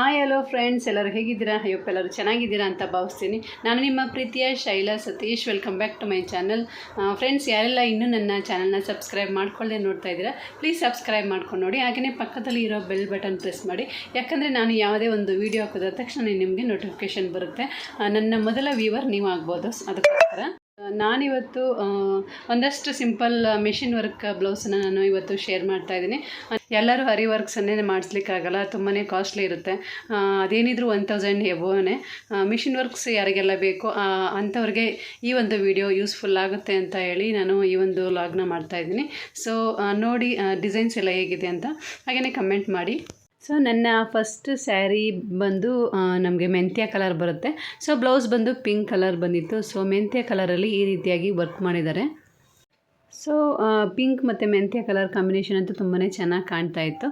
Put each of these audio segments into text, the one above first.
Hi hello friends ಎಲ್ಲರೂ ಹೇಗಿದ್ದೀರಾ? ಅಯ್ಯಪ್ಪ ಎಲ್ಲರೂ ಚೆನ್ನಾಗಿದ್ದೀರಾ ಅಂತ ಭಾವಿಸ್ತೀನಿ. ನಾನು ನಿಮ್ಮ ಪ್ರೀತಿಯ Shaila Satish. Welcome back to my channel friends ಯಾರೆಲ್ಲ ಇನ್ನೂ ನನ್ನ ಚಾನಲ್ನ ಸಬ್ಸ್ಕ್ರೈಬ್ ಮಾಡ್ಕೊಳ್ಳದೆ ನೋಡ್ತಾ ಇದ್ದೀರಾ ಪ್ಲೀಸ್ ಸಬ್ಸ್ಕ್ರೈಬ್ ಮಾಡ್ಕೊಂಡು ನೋಡಿ. ಹಾಗೆಯೇ ಪಕ್ಕದಲ್ಲಿ ಇರೋ ಬೆಲ್ ಬಟನ್ ಪ್ರೆಸ್ ಮಾಡಿ. ಯಾಕಂದರೆ ನಾನು ಯಾವುದೇ ಒಂದು ವೀಡಿಯೋ ಹಾಕಿದ ತಕ್ಷಣ ನಿಮಗೆ ನೋಟಿಫಿಕೇಷನ್ ಬರುತ್ತೆ. ನನ್ನ ಮೊದಲ ವ್ಯೂವರ್ ನೀವು ಆಗ್ಬೋದು. ಅದಕ್ಕೋಸ್ಕರ. ನಾನಿವತ್ತು ಒಂದಷ್ಟು ಸಿಂಪಲ್ ಮಿಷಿನ್ ವರ್ಕ್ ಬ್ಲೌಸನ್ನು ನಾನು ಇವತ್ತು ಶೇರ್ ಮಾಡ್ತಾ ಇದ್ದೀನಿ. ಎಲ್ಲರೂ ಹರಿ ವರ್ಕ್ಸನ್ನೇ ಮಾಡಿಸ್ಲಿಕ್ಕಾಗಲ್ಲ ತುಂಬಾ ಕಾಸ್ಟ್ಲಿ ಇರುತ್ತೆ. ಅದೇನಿದ್ರೂ ಒನ್ ತೌಸಂಡ್ ಎಬೋನೇ ಮಿಷಿನ್ ವರ್ಕ್ಸ್ ಯಾರಿಗೆಲ್ಲ ಬೇಕು ಅಂಥವ್ರಿಗೆ ಈ ಒಂದು ವಿಡಿಯೋ ಯೂಸ್ಫುಲ್ ಆಗುತ್ತೆ ಅಂತ ಹೇಳಿ ನಾನು ಈ ಒಂದು ಲಾಗ್ನ ಮಾಡ್ತಾ ಇದ್ದೀನಿ. ಸೊ ನೋಡಿ ಡಿಸೈನ್ಸ್ ಎಲ್ಲ ಹೇಗಿದೆ ಅಂತ ಹಾಗೆಯೇ ಕಮೆಂಟ್ ಮಾಡಿ. ಸೊ ನನ್ನ ಫಸ್ಟ್ ಸ್ಯಾರಿ ಬಂದು ನಮಗೆ ಮೆಂತ್ಯ ಕಲರ್ ಬರುತ್ತೆ. ಸೊ ಬ್ಲೌಸ್ ಬಂದು ಪಿಂಕ್ ಕಲರ್ ಬಂದಿತ್ತು. ಸೊ ಮೆಂತ್ಯ ಕಲರಲ್ಲಿ ಈ ರೀತಿಯಾಗಿ ವರ್ಕ್ ಮಾಡಿದ್ದಾರೆ. ಸೊ ಪಿಂಕ್ ಮತ್ತು ಮೆಂತ್ಯ ಕಲರ್ ಕಾಂಬಿನೇಷನ್ ಅಂತೂ ತುಂಬಾ ಚೆನ್ನಾಗಿ ಕಾಣ್ತಾ ಇತ್ತು.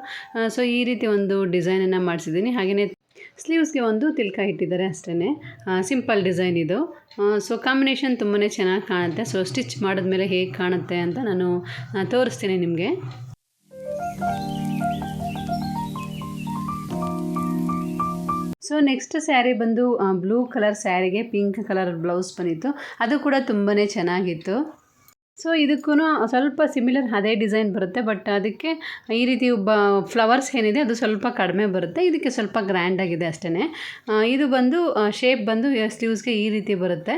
ಸೊ ಈ ರೀತಿ ಒಂದು ಡಿಸೈನನ್ನು ಮಾಡಿಸಿದ್ದೀನಿ. ಹಾಗೆಯೇ ಸ್ಲೀವ್ಸ್ಗೆ ಒಂದು ತಿಲ್ಕ ಇಟ್ಟಿದ್ದಾರೆ ಅಷ್ಟೇ ಸಿಂಪಲ್ ಡಿಸೈನ್ ಇದು. ಸೊ ಕಾಂಬಿನೇಷನ್ ತುಂಬಾ ಚೆನ್ನಾಗಿ ಕಾಣುತ್ತೆ. ಸೊ ಸ್ಟಿಚ್ ಮಾಡಿದ್ಮೇಲೆ ಹೇಗೆ ಕಾಣುತ್ತೆ ಅಂತ ನಾನು ತೋರಿಸ್ತೀನಿ ನಿಮಗೆ. ಸೊ ನೆಕ್ಸ್ಟ್ ಸ್ಯಾರಿ ಬಂದು ಬ್ಲೂ ಕಲರ್ ಸ್ಯಾರಿಗೆ ಪಿಂಕ್ ಕಲರ್ ಬ್ಲೌಸ್ ಬಂದಿತ್ತು. ಅದು ಕೂಡ ತುಂಬಾ ಚೆನ್ನಾಗಿತ್ತು. ಸೊ ಇದಕ್ಕೂ ಸ್ವಲ್ಪ ಸಿಮಿಲರ್ ಅದೇ ಡಿಸೈನ್ ಬರುತ್ತೆ ಬಟ್ ಅದಕ್ಕೆ ಈ ರೀತಿ ಒಬ್ಬ ಫ್ಲವರ್ಸ್ ಏನಿದೆ, ಅದು ಸ್ವಲ್ಪ ಕಡಿಮೆ ಬರುತ್ತೆ. ಇದಕ್ಕೆ ಸ್ವಲ್ಪ ಗ್ರ್ಯಾಂಡ್ ಆಗಿದೆ ಅಷ್ಟೇ ಇದು ಬಂದು ಶೇಪ್ ಬಂದು ಸ್ಲೀವ್ಸ್ಗೆ ಈ ರೀತಿ ಬರುತ್ತೆ.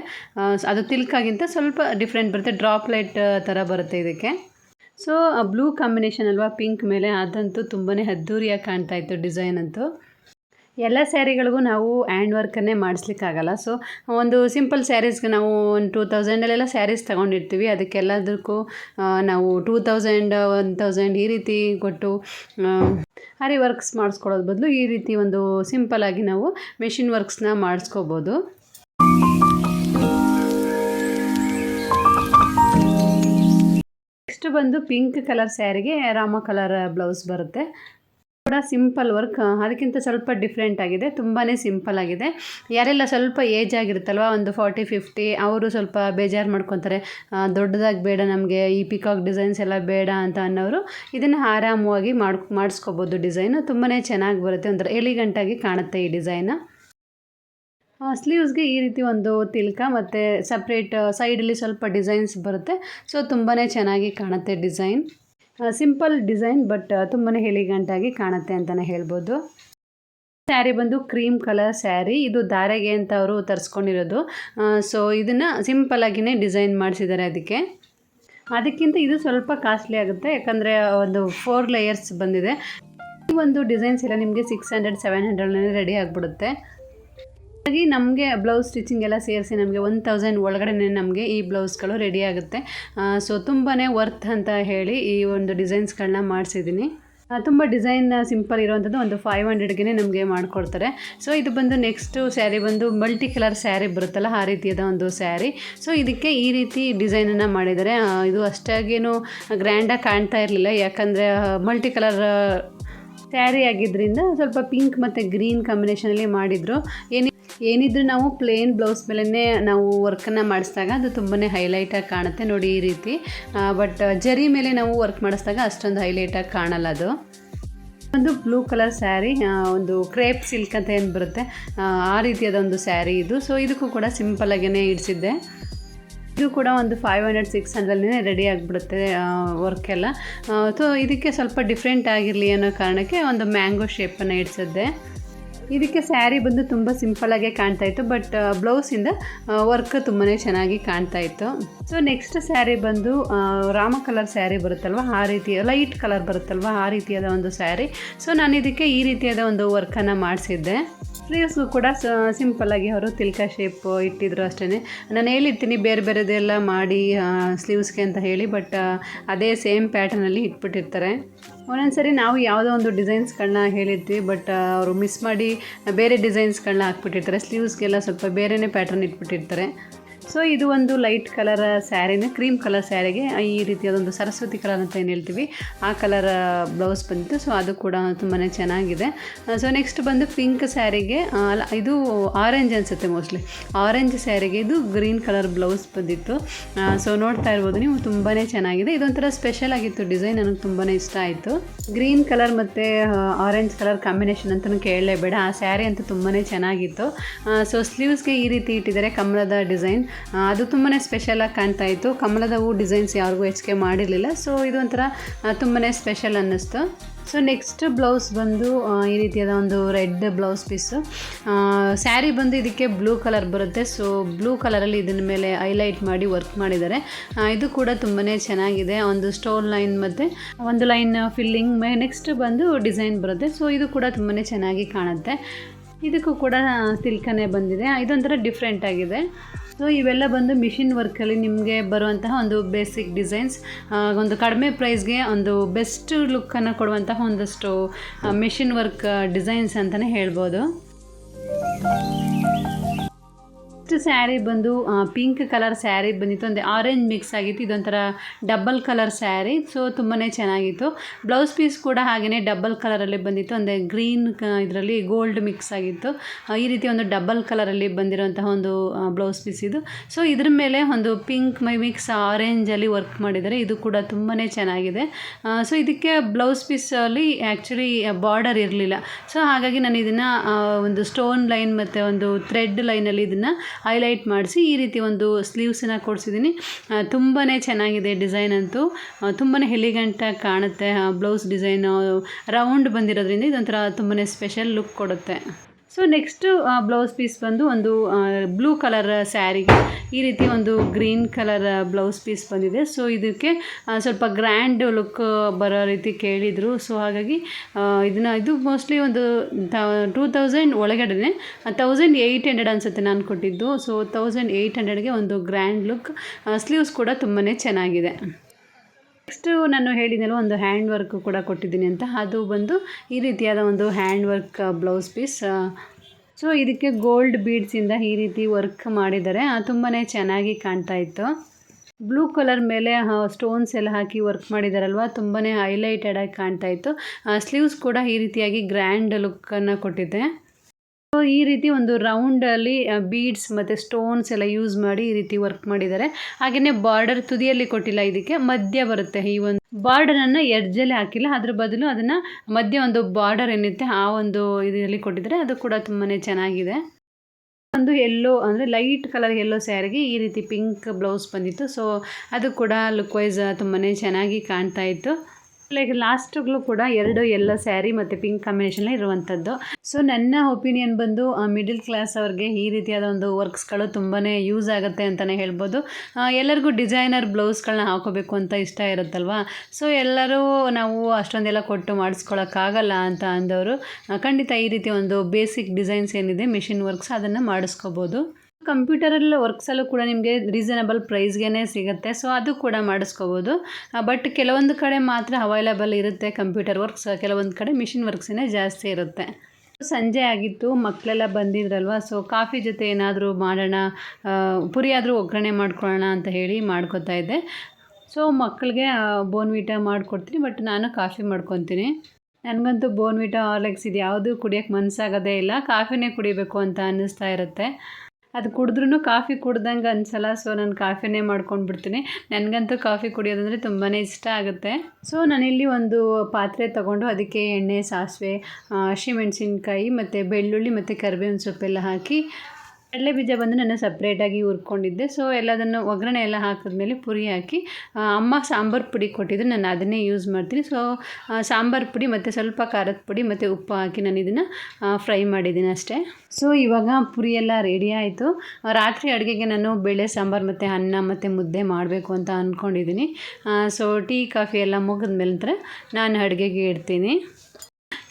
ಅದು ತಿಲ್ಕಾಗಿಂತ ಸ್ವಲ್ಪ ಡಿಫ್ರೆಂಟ್ ಬರುತ್ತೆ. ಡ್ರಾಪ್ಲೆಟ್ ಥರ ಬರುತ್ತೆ ಇದಕ್ಕೆ. ಸೊ ಬ್ಲೂ ಕಾಂಬಿನೇಷನ್ ಅಲ್ವಾ ಪಿಂಕ್ ಮೇಲೆ, ಅದಂತೂ ತುಂಬಾ ಅದ್ದೂರಿಯಾಗಿ ಕಾಣ್ತಾ ಇತ್ತು ಡಿಸೈನ್ ಅಂತೂ. ಎಲ್ಲ ಸ್ಯಾರಿಗಳಿಗೂ ನಾವು ಹ್ಯಾಂಡ್ ವರ್ಕನ್ನೇ ಮಾಡಿಸ್ಲಿಕ್ಕಾಗಲ್ಲ. ಸೊ ಒಂದು ಸಿಂಪಲ್ ಸ್ಯಾರೀಸ್ಗೆ ನಾವು ಒಂದು ಟೂ ತೌಸಂಡಲ್ಲೆಲ್ಲ ಸ್ಯಾರೀಸ್ ತೊಗೊಂಡಿರ್ತೀವಿ. ಅದಕ್ಕೆಲ್ಲದಕ್ಕೂ ನಾವು ಟೂ ತೌಸಂಡ್ ಒನ್ ತೌಸಂಡ್ ಈ ರೀತಿ ಕೊಟ್ಟು ಹರಿ ವರ್ಕ್ಸ್ ಮಾಡಿಸ್ಕೊಳ್ಳೋದು ಬದಲು ಈ ರೀತಿ ಒಂದು ಸಿಂಪಲ್ಲಾಗಿ ನಾವು ಮೆಷಿನ್ ವರ್ಕ್ಸ್ನ ಮಾಡಿಸ್ಕೋಬೋದು. ನೆಕ್ಸ್ಟ್ ಬಂದು ಪಿಂಕ್ ಕಲರ್ ಸ್ಯಾರಿಗೆ ರಾಮ ಕಲರ್ ಬ್ಲೌಸ್ ಬರುತ್ತೆ. ಕೂಡ ಸಿಂಪಲ್ ವರ್ಕ್ ಅದಕ್ಕಿಂತ ಸ್ವಲ್ಪ ಡಿಫ್ರೆಂಟ್ ಆಗಿದೆ ತುಂಬಾ ಸಿಂಪಲ್ ಆಗಿದೆ. ಯಾರೆಲ್ಲ ಸ್ವಲ್ಪ ಏಜ್ ಆಗಿರುತ್ತಲ್ವ, ಒಂದು ಫಾರ್ಟಿ ಫಿಫ್ಟಿ ಅವರು ಸ್ವಲ್ಪ ಬೇಜಾರು ಮಾಡ್ಕೊತಾರೆ ದೊಡ್ಡದಾಗಿ ಬೇಡ ನಮಗೆ, ಈ ಪಿಕಾಕ್ ಡಿಸೈನ್ಸ್ ಎಲ್ಲ ಬೇಡ ಅಂತ ಅನ್ನೋರು ಇದನ್ನು ಆರಾಮವಾಗಿ ಮಾಡ್, ಮಾಡಿಸ್ಕೋಬೋದು ಡಿಸೈನು ತುಂಬಾ ಚೆನ್ನಾಗಿ ಬರುತ್ತೆ, ಒಂಥರ ಎಲಿಗಂಟಾಗಿ ಕಾಣುತ್ತೆ ಈ ಡಿಸೈನ್ ಸ್ಲೀವ್ಸ್ಗೆ ಈ ರೀತಿ ಒಂದು ತಿಲ್ಕ ಮತ್ತು ಸಪ್ರೇಟ್ ಸೈಡಲ್ಲಿ ಸ್ವಲ್ಪ ಡಿಸೈನ್ಸ್ ಬರುತ್ತೆ. ಸೊ ತುಂಬಾ ಚೆನ್ನಾಗಿ ಕಾಣುತ್ತೆ ಡಿಸೈನ್ ಸಿಂಪಲ್ ಡಿಸೈನ್ ಬಟ್ ತುಂಬಾ ಹೆಲಿಗಂಟಾಗಿ ಕಾಣುತ್ತೆ ಅಂತಲೇ ಹೇಳ್ಬೋದು. ಸ್ಯಾರಿ ಬಂದು ಕ್ರೀಮ್ ಕಲರ್ ಸ್ಯಾರಿ, ಇದು ದಾರೆಗೆ ಅಂತ ಅವರು ತರಿಸ್ಕೊಂಡಿರೋದು. ಸೊ ಇದನ್ನು ಸಿಂಪಲ್ಲಾಗಿಯೇ ಡಿಸೈನ್ ಮಾಡಿಸಿದ್ದಾರೆ ಅದಕ್ಕೆ. ಅದಕ್ಕಿಂತ ಇದು ಸ್ವಲ್ಪ ಕಾಸ್ಟ್ಲಿ ಆಗುತ್ತೆ, ಯಾಕಂದರೆ ಒಂದು ಫೋರ್ ಲೇಯರ್ಸ್ ಬಂದಿದೆ. ಈ ಒಂದು ಡಿಸೈನ್ಸ್ ಎಲ್ಲ ನಿಮಗೆ ಸಿಕ್ಸ್ ಹಂಡ್ರೆಡ್ ಸೆವೆನ್ ಹಂಡ್ರೆಡ್ನೇ ರೆಡಿ ಆಗಿಬಿಡುತ್ತೆ. ಹಾಗಾಗಿ ನಮಗೆ ಬ್ಲೌಸ್ ಸ್ಟಿಚಿಂಗ್ ಎಲ್ಲ ಸೇರಿಸಿ ನಮಗೆ ಒನ್ ತೌಸಂಡ್ ಒಳಗಡೆ ನಮಗೆ ಈ ಬ್ಲೌಸ್ಗಳು ರೆಡಿ ಆಗುತ್ತೆ. ಸೊ ತುಂಬಾ ವರ್ತ್ ಅಂತ ಹೇಳಿ ಈ ಒಂದು ಡಿಸೈನ್ಸ್ಗಳನ್ನ ಮಾಡಿಸಿದ್ದೀನಿ ತುಂಬ ಡಿಸೈನ್ ಸಿಂಪಲ್ ಇರುವಂಥದ್ದು ಒಂದು ಫೈವ್ ಹಂಡ್ರೆಡ್ಗೆ ನಮಗೆ ಮಾಡಿಕೊಡ್ತಾರೆ. ಸೊ ಇದು ಬಂದು ನೆಕ್ಸ್ಟು ಸ್ಯಾರಿ ಬಂದು ಮಲ್ಟಿ ಕಲರ್ ಸ್ಯಾರಿ ಬರುತ್ತಲ್ಲ, ಆ ರೀತಿಯಾದ ಒಂದು ಸ್ಯಾರಿ ಸೊ ಇದಕ್ಕೆ ಈ ರೀತಿ ಡಿಸೈನನ್ನು ಮಾಡಿದ್ದಾರೆ. ಇದು ಅಷ್ಟಾಗೇನು ಗ್ರ್ಯಾಂಡಾಗಿ ಕಾಣ್ತಾ ಇರಲಿಲ್ಲ. ಯಾಕಂದರೆ ಮಲ್ಟಿ ಕಲರ್ ಸ್ಯಾರಿ ಆಗಿದ್ದರಿಂದ ಸ್ವಲ್ಪ ಪಿಂಕ್ ಮತ್ತು ಗ್ರೀನ್ ಕಾಂಬಿನೇಷನಲ್ಲಿ ಮಾಡಿದರು. ಏನಿ ಏನಿದ್ರು ನಾವು ಪ್ಲೇನ್ ಬ್ಲೌಸ್ ಮೇಲೇ ನಾವು ವರ್ಕನ್ನು ಮಾಡಿಸಿದಾಗ ಅದು ತುಂಬಾ ಹೈಲೈಟಾಗಿ ಕಾಣುತ್ತೆ ನೋಡಿ ಈ ರೀತಿ. ಬಟ್ ಜರಿ ಮೇಲೆ ನಾವು ವರ್ಕ್ ಮಾಡಿಸಿದಾಗ ಅಷ್ಟೊಂದು ಹೈಲೈಟಾಗಿ ಕಾಣಲ್ಲ ಅದು. ಒಂದು ಬ್ಲೂ ಕಲರ್ ಸ್ಯಾರಿ ಒಂದು ಕ್ರೇಪ್ ಸಿಲ್ಕ್ ಅಂತ ಏನು ಬರುತ್ತೆ ಆ, ರೀತಿಯಾದ ಒಂದು ಸ್ಯಾರಿ ಇದು. ಸೊ ಇದಕ್ಕೂ ಕೂಡ ಸಿಂಪಲ್ಲಾಗೇ ಇಡಿಸಿದ್ದೆ. ಇದು ಕೂಡ ಒಂದು ಫೈವ್ ಹಂಡ್ರೆಡ್ ಸಿಕ್ಸ್ ಹಂಡ್ರೆಡ್ನೇ ರೆಡಿ ಆಗಿಬಿಡುತ್ತೆ ವರ್ಕ್ ಎಲ್ಲ. ಸೊ ಇದಕ್ಕೆ ಸ್ವಲ್ಪ ಡಿಫ್ರೆಂಟ್ ಆಗಿರಲಿ ಅನ್ನೋ ಕಾರಣಕ್ಕೆ ಒಂದು ಮ್ಯಾಂಗೋ ಶೇಪನ್ನು ಇಡಿಸಿದ್ದೆ. ಇದಕ್ಕೆ ಸ್ಯಾರಿ ಬಂದು ತುಂಬ ಸಿಂಪಲಾಗೇ ಕಾಣ್ತಾ ಇತ್ತು ಬಟ್ ಬ್ಲೌಸಿಂದ ವರ್ಕ್ ತುಂಬಾ ಚೆನ್ನಾಗಿ ಕಾಣ್ತಾ ಇತ್ತು. ಸೊ ನೆಕ್ಸ್ಟ್ ಸ್ಯಾರಿ ಬಂದು ರಾಮ ಕಲರ್ ಸ್ಯಾರಿ ಬರುತ್ತಲ್ವ, ಆ ರೀತಿ ಲೈಟ್ ಕಲರ್ ಬರುತ್ತಲ್ವ, ಆ ರೀತಿಯಾದ ಒಂದು ಸ್ಯಾರಿ. ಸೊ ನಾನು ಇದಕ್ಕೆ ಈ ರೀತಿಯಾದ ಒಂದು ವರ್ಕನ್ನು ಮಾಡಿಸಿದ್ದೆ. ಸ್ಲೀವ್ಸ್ಗೂ ಕೂಡ ಸಿಂಪಲ್ಲಾಗಿ ಅವರು ತಿಲ್ಕ ಶೇಪ್ ಇಟ್ಟಿದ್ರು ಅಷ್ಟೇ ನಾನು ಹೇಳಿರ್ತೀನಿ ಬೇರೆ ಬೇರೆದೆಲ್ಲ ಮಾಡಿ ಸ್ಲೀವ್ಸ್ಗೆ ಅಂತ ಹೇಳಿ ಬಟ್ ಅದೇ ಸೇಮ್ ಪ್ಯಾಟರ್ನಲ್ಲಿ ಇಟ್ಬಿಟ್ಟಿರ್ತಾರೆ. ಒಂದೊಂದು ಸರಿ ನಾವು ಯಾವುದೋ ಒಂದು ಡಿಸೈನ್ಸ್ಗಳನ್ನ ಹೇಳಿರ್ತೀವಿ ಬಟ್ ಅವರು ಮಿಸ್ ಮಾಡಿ ಬೇರೆ ಡಿಸೈನ್ಸ್ಗಳನ್ನ ಹಾಕ್ಬಿಟ್ಟಿರ್ತಾರೆ. ಸ್ಲೀವ್ಸ್ಗೆಲ್ಲ ಸ್ವಲ್ಪ ಬೇರೆಯೇ ಪ್ಯಾಟರ್ನ್ ಇಟ್ಬಿಟ್ಟಿರ್ತಾರೆ. ಸೊ ಇದು ಒಂದು ಲೈಟ್ ಕಲರ್ ಸ್ಯಾರಿನ ಕ್ರೀಮ್ ಕಲರ್ ಸ್ಯಾರಿಗೆ ಈ ರೀತಿಯಾದೊಂದು ಸರಸ್ವತಿ ಕಲರ್ ಅಂತ ಏನು ಹೇಳ್ತೀವಿ, ಆ ಕಲರ್ ಬ್ಲೌಸ್ ಬಂದಿತ್ತು ಸೊ ಅದು ಕೂಡ ತುಂಬಾ ಚೆನ್ನಾಗಿದೆ. ಸೊ ನೆಕ್ಸ್ಟ್ ಬಂದು ಪಿಂಕ್ ಸ್ಯಾರಿಗೆ ಇದು ಆರೆಂಜ್ ಅನಿಸುತ್ತೆ ಮೋಸ್ಟ್ಲಿ ಆರೆಂಜ್ ಸ್ಯಾರಿಗೆ ಇದು ಗ್ರೀನ್ ಕಲರ್ ಬ್ಲೌಸ್ ಬಂದಿತ್ತು. ಸೊ ನೋಡ್ತಾ ಇರ್ಬೋದು ನೀವು ತುಂಬಾ ಚೆನ್ನಾಗಿದೆ. ಇದೊಂಥರ ಸ್ಪೆಷಲ್ ಆಗಿತ್ತು ಡಿಸೈನ್ ನನಗೆ ತುಂಬಾ ಇಷ್ಟ ಆಯಿತು. ಗ್ರೀನ್ ಕಲರ್ ಮತ್ತು ಆರೆಂಜ್ ಕಲರ್ ಕಾಂಬಿನೇಷನ್ ಅಂತಲೂ ಕೇಳಲೇಬೇಡ. ಆ ಸ್ಯಾರಿ ಅಂತೂ ತುಂಬಾ ಚೆನ್ನಾಗಿತ್ತು. ಸೊ ಸ್ಲೀವ್ಸ್ಗೆ ಈ ರೀತಿ ಇಟ್ಟಿದ್ದಾರೆ, ಕಮಲದ ಡಿಸೈನ್ ಅದು ತುಂಬಾ ಸ್ಪೆಷಲಾಗಿ ಕಾಣ್ತಾ ಇತ್ತು. ಕಮಲದ ಹೂ ಡಿಸೈನ್ಸ್ ಯಾರಿಗೂ ಹೆಚ್ಚಿಗೆ ಮಾಡಿರಲಿಲ್ಲ. ಸೊ ಇದೊಂಥರ ತುಂಬಾ ಸ್ಪೆಷಲ್ ಅನ್ನಿಸ್ತು. ಸೊ ನೆಕ್ಸ್ಟ್ ಬ್ಲೌಸ್ ಬಂದು ಈ ರೀತಿಯಾದ ಒಂದು ರೆಡ್ ಬ್ಲೌಸ್ ಪೀಸು ಸ್ಯಾರಿ ಬಂದು ಇದಕ್ಕೆ ಬ್ಲೂ ಕಲರ್ ಬರುತ್ತೆ. ಸೊ ಬ್ಲೂ ಕಲರಲ್ಲಿ ಇದನ್ನ ಮೇಲೆ ಹೈಲೈಟ್ ಮಾಡಿ ವರ್ಕ್ ಮಾಡಿದ್ದಾರೆ. ಇದು ಕೂಡ ತುಂಬಾ ಚೆನ್ನಾಗಿದೆ. ಒಂದು ಸ್ಟೋನ್ ಲೈನ್ ಮತ್ತು ಒಂದು ಲೈನ್ ಫಿಲ್ಲಿಂಗ್ ನೆಕ್ಸ್ಟ್ ಬಂದು ಡಿಸೈನ್ ಬರುತ್ತೆ. ಸೊ ಇದು ಕೂಡ ತುಂಬಾ ಚೆನ್ನಾಗಿ ಕಾಣುತ್ತೆ. ಇದಕ್ಕೂ ಕೂಡ ಸಿಲ್ಕನೇ ಬಂದಿದೆ. ಇದೊಂಥರ ಡಿಫ್ರೆಂಟ್ ಆಗಿದೆ. ಸೊ ಇವೆಲ್ಲ ಬಂದು ಮಿಷಿನ್ ವರ್ಕಲ್ಲಿ ನಿಮಗೆ ಬರುವಂತಹ ಒಂದು ಬೇಸಿಕ್ ಡಿಸೈನ್ಸ್ ಒಂದು ಕಡಿಮೆ ಪ್ರೈಸ್ಗೆ ಒಂದು ಬೆಸ್ಟ್ ಲುಕ್ಕನ್ನು ಕೊಡುವಂತಹ ಒಂದಷ್ಟು ಮಿಷಿನ್ ವರ್ಕ್ ಡಿಸೈನ್ಸ್ ಅಂತಲೇ ಹೇಳ್ಬೋದು. ನೆಕ್ಸ್ಟ್ ಸ್ಯಾರಿ ಬಂದು ಪಿಂಕ್ ಕಲರ್ ಸ್ಯಾರಿ ಬಂದಿತ್ತು. ಅಂದರೆ ಆರೆಂಜ್ ಮಿಕ್ಸ್ ಆಗಿತ್ತು. ಇದೊಂಥರ ಡಬಲ್ ಕಲರ್ ಸ್ಯಾರಿ ಸೊ ತುಂಬಾ ಚೆನ್ನಾಗಿತ್ತು. ಬ್ಲೌಸ್ ಪೀಸ್ ಕೂಡ ಹಾಗೆಯೇ ಡಬಲ್ ಕಲರಲ್ಲಿ ಬಂದಿತ್ತು. ಅಂದರೆ ಗ್ರೀನ್ ಇದರಲ್ಲಿ ಗೋಲ್ಡ್ ಮಿಕ್ಸ್ ಆಗಿತ್ತು. ಈ ರೀತಿ ಒಂದು ಡಬಲ್ ಕಲರಲ್ಲಿ ಬಂದಿರುವಂತಹ ಒಂದು ಬ್ಲೌಸ್ ಪೀಸ್ ಇದು. ಸೊ ಇದ್ರ ಮೇಲೆ ಒಂದು ಪಿಂಕ್ ಮೈ ಮಿಕ್ಸ್ ಆರೆಂಜಲ್ಲಿ ವರ್ಕ್ ಮಾಡಿದ್ದಾರೆ. ಇದು ಕೂಡ ತುಂಬಾ ಚೆನ್ನಾಗಿದೆ. ಸೊ ಇದಕ್ಕೆ ಬ್ಲೌಸ್ ಪೀಸಲ್ಲಿ ಆ್ಯಕ್ಚುಲಿ ಬಾರ್ಡರ್ ಇರಲಿಲ್ಲ. ಸೊ ಹಾಗಾಗಿ ನಾನು ಇದನ್ನು ಒಂದು ಸ್ಟೋನ್ ಲೈನ್ ಮತ್ತು ಒಂದು ಥ್ರೆಡ್ ಲೈನಲ್ಲಿ ಇದನ್ನು ಹೈಲೈಟ್ ಮಾಡಿಸಿ ಈ ರೀತಿ ಒಂದು ಸ್ಲೀವ್ಸನ್ನ ಕೊಡಿಸಿದ್ದೀನಿ. ತುಂಬಾ ಚೆನ್ನಾಗಿದೆ ಡಿಸೈನ್ ಅಂತೂ. ತುಂಬಾ ಎಲಿಗೆಂಟಾಗಿ ಕಾಣುತ್ತೆ. ಬ್ಲೌಸ್ ಡಿಸೈನ್ ರೌಂಡ್ ಬಂದಿರೋದ್ರಿಂದ ಇದೊಂಥರ ತುಂಬಾ ಸ್ಪೆಷಲ್ ಲುಕ್ ಕೊಡುತ್ತೆ. ಸೊ ನೆಕ್ಸ್ಟು ಬ್ಲೌಸ್ ಪೀಸ್ ಬಂದು ಒಂದು ಬ್ಲೂ ಕಲರ್ ಸ್ಯಾರಿಗೆ ಈ ರೀತಿ ಒಂದು ಗ್ರೀನ್ ಕಲರ್ ಬ್ಲೌಸ್ ಪೀಸ್ ಬಂದಿದೆ. ಸೊ ಇದಕ್ಕೆ ಸ್ವಲ್ಪ ಗ್ರ್ಯಾಂಡ್ ಲುಕ್ ಬರೋ ರೀತಿ ಕೇಳಿದರು. ಸೊ ಹಾಗಾಗಿ ಇದನ್ನು, ಇದು ಮೋಸ್ಟ್ಲಿ ಒಂದು ಟೂ ತೌಸಂಡ್ ಒಳಗಡೆನೆ ತೌಸಂಡ್ ಏಯ್ಟ್ ಹಂಡ್ರೆಡ್ ಅನಿಸುತ್ತೆ ನಾನು ಕೊಟ್ಟಿದ್ದು. ಸೊ ತೌಸಂಡ್ ಏಯ್ಟ್ ಹಂಡ್ರೆಡ್ಗೆ ಒಂದು ಗ್ರ್ಯಾಂಡ್ ಲುಕ್ ಸ್ಲೀವ್ಸ್ ಕೂಡ ತುಂಬಾ ಚೆನ್ನಾಗಿದೆ. ನೆಕ್ಸ್ಟು ನಾನು ಹೇಳಿದ್ದೇನೆ ಒಂದು ಹ್ಯಾಂಡ್ ವರ್ಕ್ ಕೂಡ ಕೊಟ್ಟಿದ್ದೀನಿ ಅಂತ. ಅದು ಬಂದು ಈ ರೀತಿಯಾದ ಒಂದು hand work blouse piece. So ಇದಕ್ಕೆ ಗೋಲ್ಡ್ ಬೀಡ್ಸಿಂದ ಈ ರೀತಿ ವರ್ಕ್ ಮಾಡಿದ್ದಾರೆ. ತುಂಬಾ ಚೆನ್ನಾಗಿ ಕಾಣ್ತಾ ಇತ್ತು. ಬ್ಲೂ ಕಲರ್ ಮೇಲೆ ಸ್ಟೋನ್ಸ್ ಎಲ್ಲ ಹಾಕಿ ವರ್ಕ್ ಮಾಡಿದಾರಲ್ವ ತುಂಬಾ ಹೈಲೈಟೆಡ್ ಆಗಿ ಕಾಣ್ತಾ ಇತ್ತು. ಸ್ಲೀವ್ಸ್ ಕೂಡ ಈ ರೀತಿಯಾಗಿ ಗ್ರ್ಯಾಂಡ್ ಲುಕ್ಕನ್ನು ಕೊಟ್ಟಿದೆ ಸೊ ಈ ರೀತಿ ಒಂದು ರೌಂಡಲ್ಲಿ ಬೀಡ್ಸ್ ಮತ್ತು ಸ್ಟೋನ್ಸ್ ಎಲ್ಲ ಯೂಸ್ ಮಾಡಿ ಈ ರೀತಿ ವರ್ಕ್ ಮಾಡಿದ್ದಾರೆ. ಹಾಗೆಯೇ ಬಾರ್ಡರ್ ತುದಿಯಲ್ಲಿ ಕೊಟ್ಟಿಲ್ಲ ಇದಕ್ಕೆ, ಮಧ್ಯ ಬರುತ್ತೆ ಈ ಒಂದು ಬಾರ್ಡರನ್ನು ಎಡ್ಜಲ್ಲಿ ಹಾಕಿಲ್ಲ. ಅದ್ರ ಬದಲು ಅದನ್ನು ಮಧ್ಯ ಒಂದು ಬಾರ್ಡರ್ ಏನಿರುತ್ತೆ ಆ ಒಂದು ಇದರಲ್ಲಿ ಕೊಟ್ಟಿದ್ದಾರೆ. ಅದು ಕೂಡ ತುಂಬಾ ಚೆನ್ನಾಗಿದೆ. ಒಂದು ಎಲ್ಲೋ ಅಂದರೆ ಲೈಟ್ ಕಲರ್ ಎಲ್ಲೋ ಸ್ಯಾರಿಗೆ ಈ ರೀತಿ ಪಿಂಕ್ ಬ್ಲೌಸ್ ಬಂದಿತ್ತು. ಸೊ ಅದು ಕೂಡ ಲುಕ್ ವೈಸ್ ತುಂಬಾ ಚೆನ್ನಾಗಿ ಕಾಣ್ತಾ ಇತ್ತು. ಲೈಕ್ ಲಾಸ್ಟ್ಗಳು ಕೂಡ ಎರಡು ಎಲ್ಲೋ ಸ್ಯಾರಿ ಮತ್ತು ಪಿಂಕ್ ಕಾಂಬಿನೇಷನ್ ಇರುವಂಥದ್ದು. ಸೊ ನನ್ನ ಒಪಿನಿಯನ್ ಬಂದು ಮಿಡಿಲ್ ಕ್ಲಾಸ್ ಅವ್ರಿಗೆ ಈ ರೀತಿಯಾದ ಒಂದು ವರ್ಕ್ಸ್ಗಳು ತುಂಬಾ ಯೂಸ್ ಆಗುತ್ತೆ ಅಂತಲೇ ಹೇಳ್ಬೋದು. ಎಲ್ಲರಿಗೂ ಡಿಸೈನರ್ ಬ್ಲೌಸ್ಗಳನ್ನ ಹಾಕೋಬೇಕು ಅಂತ ಇಷ್ಟ ಇರುತ್ತಲ್ವಾ? ಸೊ ಎಲ್ಲರೂ ನಾವು ಅಷ್ಟೊಂದೆಲ್ಲ ಕೊಟ್ಟು ಮಾಡಿಸ್ಕೊಳಕ್ಕಾಗಲ್ಲ ಅಂತ ಅಂದವರು. ಖಂಡಿತ ಈ ರೀತಿ ಒಂದು ಬೇಸಿಕ್ ಡಿಸೈನ್ಸ್ ಏನಿದೆ, ಮಿಷಿನ್ ವರ್ಕ್ಸ್ ಅದನ್ನು ಮಾಡಿಸ್ಕೋಬೋದು. ಕಂಪ್ಯೂಟರಲ್ಲಿ ವರ್ಕ್ಸಲ್ಲೂ ಕೂಡ ನಿಮಗೆ ರೀಸನಬಲ್ ಪ್ರೈಸ್ಗೇ ಸಿಗುತ್ತೆ. ಸೊ ಅದು ಕೂಡ ಮಾಡಿಸ್ಕೋಬೋದು. ಬಟ್ ಕೆಲವೊಂದು ಕಡೆ ಮಾತ್ರ ಅವೈಲೇಬಲ್ ಇರುತ್ತೆ ಕಂಪ್ಯೂಟರ್ ವರ್ಕ್ಸ್, ಕೆಲವೊಂದು ಕಡೆ ಮಿಷಿನ್ ವರ್ಕ್ಸೇ ಜಾಸ್ತಿ ಇರುತ್ತೆ. ಸಂಜೆ ಆಗಿತ್ತು ಮಕ್ಕಳೆಲ್ಲ ಬಂದಿದ್ರಲ್ವ? ಸೊ ಕಾಫಿ ಜೊತೆ ಏನಾದರೂ ಮಾಡೋಣ ಪುರಿ ಆದರೂ ಒಗ್ಗರಣೆ ಮಾಡ್ಕೊಳ್ಳೋಣ ಅಂತ ಹೇಳಿ ಮಾಡ್ಕೊತಾ ಇದ್ದೆ. ಸೊ ಮಕ್ಕಳಿಗೆ ಬೋನ್ವಿಟಾ ಮಾಡಿಕೊಡ್ತೀನಿ ಬಟ್ ನಾನು ಕಾಫಿ ಮಾಡ್ಕೊತೀನಿ. ನನಗಂತೂ ಬೋನ್ವಿಟಾ ಆರ್ಲೆಕ್ಸ್ ಇದು ಯಾವುದೂ ಕುಡಿಯೋಕ್ಕೆ ಮನಸ್ಸಾಗೋದೇ ಇಲ್ಲ. ಕಾಫಿನೇ ಕುಡಿಬೇಕು ಅಂತ ಅನ್ನಿಸ್ತಾ ಇರುತ್ತೆ. ಅದು ಕುಡಿದ್ರೂ ಕಾಫಿ ಕುಡ್ದಂಗೆ ಅನ್ಸಲ್ಲ ಸೊ ನಾನು ಕಾಫಿನೇ ಮಾಡ್ಕೊಂಡು ಬಿಡ್ತೀನಿ ನನಗಂತೂ ಕಾಫಿ ಕುಡಿಯೋದಂದರೆ ತುಂಬಾ ಇಷ್ಟ ಆಗುತ್ತೆ. ಸೊ ನಾನಿಲ್ಲಿ ಒಂದು ಪಾತ್ರೆ ತಗೊಂಡು ಅದಕ್ಕೆ ಎಣ್ಣೆ, ಸಾಸಿವೆ ಹಸಿಮೆಣ್ಸಿನ್ಕಾಯಿ ಮತ್ತು ಬೆಳ್ಳುಳ್ಳಿ ಮತ್ತು ಕರಿಬೇವಿನ ಸೊಪ್ಪೆಲ್ಲ ಹಾಕಿ ಕಡಲೆ ಬೀಜ ಬಂದು ನಾನು ಸಪ್ರೇಟಾಗಿ ಹುರ್ಕೊಂಡಿದ್ದೆ. ಸೊ ಎಲ್ಲದನ್ನು ಒಗ್ಗರಣೆ ಎಲ್ಲ ಹಾಕಿದ್ಮೇಲೆ ಪುರಿ ಹಾಕಿ ಅಮ್ಮ ಸಾಂಬಾರು ಪುಡಿ ಕೊಟ್ಟಿದ್ದು ನಾನು ಅದನ್ನೇ ಯೂಸ್ ಮಾಡ್ತೀನಿ. ಸೊ ಸಾಂಬಾರು ಪುಡಿ ಮತ್ತು ಸ್ವಲ್ಪ ಖಾರದ ಪುಡಿ ಮತ್ತು ಉಪ್ಪು ಹಾಕಿ ನಾನು ಇದನ್ನು ಫ್ರೈ ಮಾಡಿದ್ದೀನಿ ಅಷ್ಟೇ. ಸೊ ಇವಾಗ ಪುರಿ ಎಲ್ಲ ರೆಡಿ ಆಯಿತು. ರಾತ್ರಿ ಅಡುಗೆಗೆ ನಾನು ಬೇಳೆ, ಸಾಂಬಾರು ಮತ್ತು ಅನ್ನ ಮತ್ತು ಮುದ್ದೆ ಮಾಡಬೇಕು ಅಂತ ಅಂದ್ಕೊಂಡಿದ್ದೀನಿ ಸೊ ಟೀ, ಕಾಫಿ ಎಲ್ಲ ಮುಗಿದ ಮೇಲೆ ನಂತರ ನಾನು ಅಡುಗೆಗೆ ಇಡ್ತೀನಿ.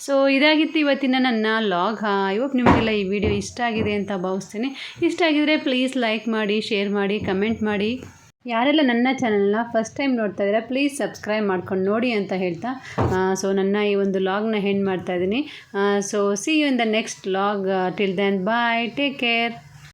ಸೊ ಇದಾಗಿತ್ತು ಇವತ್ತಿನ ನನ್ನ ಲಾಗ್ ಇವತ್ತು ನಿಮಗೆಲ್ಲ ಈ ವಿಡಿಯೋ ಇಷ್ಟ ಆಗಿದೆ ಅಂತ ಭಾವಿಸ್ತೀನಿ. ಇಷ್ಟ ಆಗಿದರೆ ಪ್ಲೀಸ್ ಲೈಕ್ ಮಾಡಿ ಶೇರ್ ಮಾಡಿ ಕಮೆಂಟ್ ಮಾಡಿ. ಯಾರೆಲ್ಲ ನನ್ನ ಚಾನಲ್ನ ಫಸ್ಟ್ ಟೈಮ್ ನೋಡ್ತಾ ಇದ್ದೀರಾ ಪ್ಲೀಸ್ ಸಬ್ಸ್ಕ್ರೈಬ್ ಮಾಡ್ಕೊಂಡು ನೋಡಿ ಅಂತ ಹೇಳ್ತಾ ಸೊ ನನ್ನ ಈ ಒಂದು ಲಾಗ್ನ ಹೆಂಡ್ ಮಾಡ್ತಾ ಇದ್ದೀನಿ. So see you in the next log till then bye take care